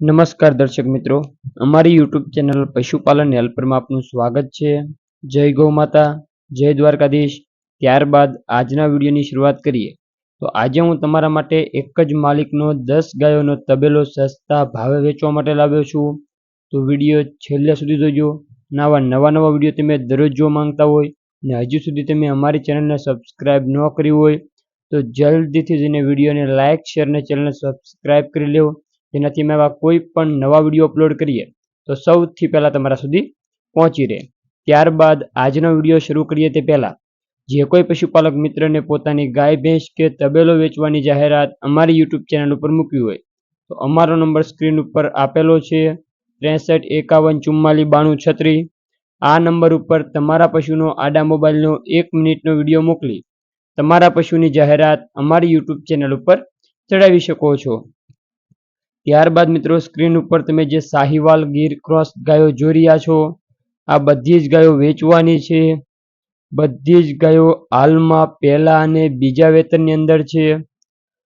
નમસ્કાર દર્શક મિત્રો. અમારી યુટ્યુબ ચેનલ પશુપાલન હેલ્પરમાં આપનું સ્વાગત છે. જય ગૌ માતા, જય દ્વારકાધીશ. ત્યારબાદ આજના વિડીયોની શરૂઆત કરીએ. તો આજે હું તમારા માટે એક જ માલિકનો દસ ગાયોનો તબેલો સસ્તા ભાવે વેચવા માટે લાવ્યો છું. તો વીડિયો છેલ્લે સુધી જોજો. અને આવા નવા નવા વીડિયો તમે દરરોજ જોવા માંગતા હોય અને હજુ સુધી તમે અમારી ચેનલને સબસ્ક્રાઇબ ન કરી હોય તો જલ્દીથી જઈને વિડીયોને લાઇક શેર અને ચેનલને સબસ્ક્રાઇબ કરી લેવો. જેનાથી અમે એવા કોઈ પણ નવા વીડિયો અપલોડ કરીએ, તો સૌથી પહેલાં તમારા સુધી પહોંચી રહે. ત્યારબાદ આજનો વીડિયો શરૂ કરીએ તે પહેલાં, જે કોઈ પશુપાલક મિત્રને પોતાની ગાય, ભેંસ કે તબેલો વેચવાની જાહેરાત અમારી યુટ્યુબ ચેનલ ઉપર મૂકવી હોય, તો અમારો નંબર સ્ક્રીન ઉપર આપેલો છે, ત્રેસઠ એકાવન ચુમ્માલીસ બાણું છત્રી આ નંબર ઉપર તમારા પશુનો આડા મોબાઈલનો એક મિનિટનો વીડિયો મોકલી, તમારા પશુની જાહેરાત અમારી યુટ્યુબ ચેનલ ઉપર ચડાવી શકો છો. ત્યારબાદ મિત્રો, સ્ક્રીન ઉપર તમે જે સાહીવાલ ગીર ક્રોસ ગાયો જોઈ રહ્યા છો, આ બધી જ ગાયો વેચવાની છે. બધી જ ગાયો હાલમાં પહેલા અને બીજા વેતનની અંદર છે.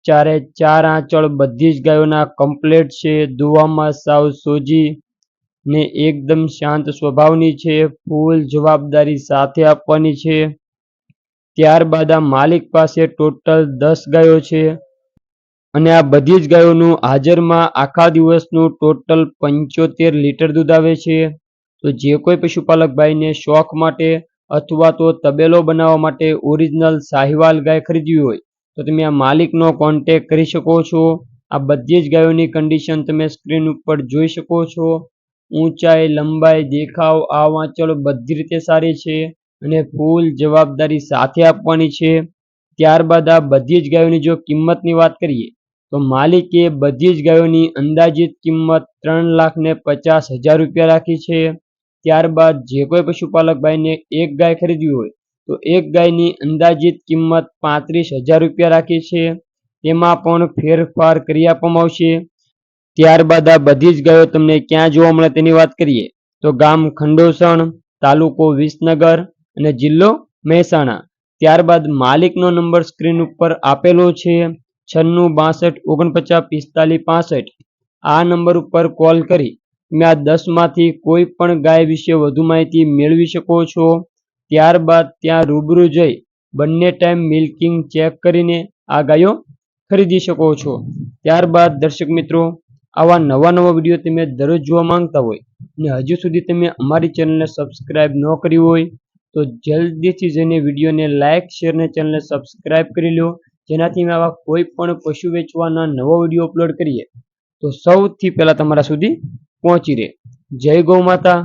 ચારે ચાર આંચળ બધી જ ગાયોના કમ્પ્લેટ છે. દુવામાં સાવ સોજી ને એકદમ શાંત સ્વભાવની છે. ફૂલ જવાબદારી સાથે આપવાની છે. ત્યારબાદ આ માલિક પાસે ટોટલ દસ ગાયો છે. અને આ બધી જ ગાયોનું હાજરમાં આખા દિવસનું ટોટલ પંચોતેર લીટર દૂધ આવે છે. તો જે કોઈ પશુપાલક ભાઈને શોખ માટે અથવા તો તબેલો બનાવવા માટે ઓરિજિનલ સાહિવાલ ગાય ખરીદવી હોય, તો તમે આ માલિકનો કોન્ટેક કરી શકો છો. આ બધી જ ગાયોની કન્ડિશન તમે સ્ક્રીન ઉપર જોઈ શકો છો. ઊંચાઈ, લંબાઈ, દેખાવ, આ વાંચળ બધી રીતે સારી છે અને ફૂલ જવાબદારી સાથે આપવાની છે. ત્યારબાદ આ બધી જ ગાયોની જો કિંમતની વાત કરીએ તો માલિકે બધી જ ગાયોની અંદાજિત કિંમત ત્રણ લાખ ને પચાસ હજાર રૂપિયા રાખી છે. ત્યારબાદ જે કોઈ પશુપાલક ભાઈને એક ગાય ખરીદવી હોય, તો એક ગાયની અંદાજિત કિંમત પાંત્રીસ હજાર રૂપિયા રાખી છે. તેમાં પણ ફેરફાર કરી આપવામાં આવશે. ત્યારબાદ આ બધી જ ગાયો તમને ક્યાં જોવા મળે તેની વાત કરીએ, તો ગામ ખંડોસણ, તાલુકો વિસનગર અને જિલ્લો મહેસાણા. ત્યારબાદ માલિકનો નંબર સ્ક્રીન ઉપર આપેલો છે. છન્નું બાસઠ ઓગણપચાસ પિસ્તાલીસ પાસઠ આ નંબર ઉપર કોલ કરી તમે આ દસમાંથી કોઈ પણ ગાય વિશે વધુ માહિતી મેળવી શકો છો. ત્યારબાદ ત્યાં રૂબરૂ જઈ બંને ટાઈમ મિલ્કિંગ ચેક કરીને આ ગાયો ખરીદી શકો છો. ત્યારબાદ દર્શક મિત્રો, આવા નવા નવા વીડિયો તમે દરરોજ જોવા માંગતા હોય અને હજુ સુધી તમે અમારી ચેનલને સબસ્ક્રાઇબ ન કરી હોય તો જલ્દીથી જઈને વિડીયોને લાઇક શેર અને ચેનલને સબસ્ક્રાઇબ કરી લો. જેનાથી અમે આવા કોઈ પણ પશુ વેચવાના નવો વીડિયો અપલોડ કરીએ, તો સૌથી પહેલાં તમારા સુધી પહોંચી રહે. જય ગૌ માતા.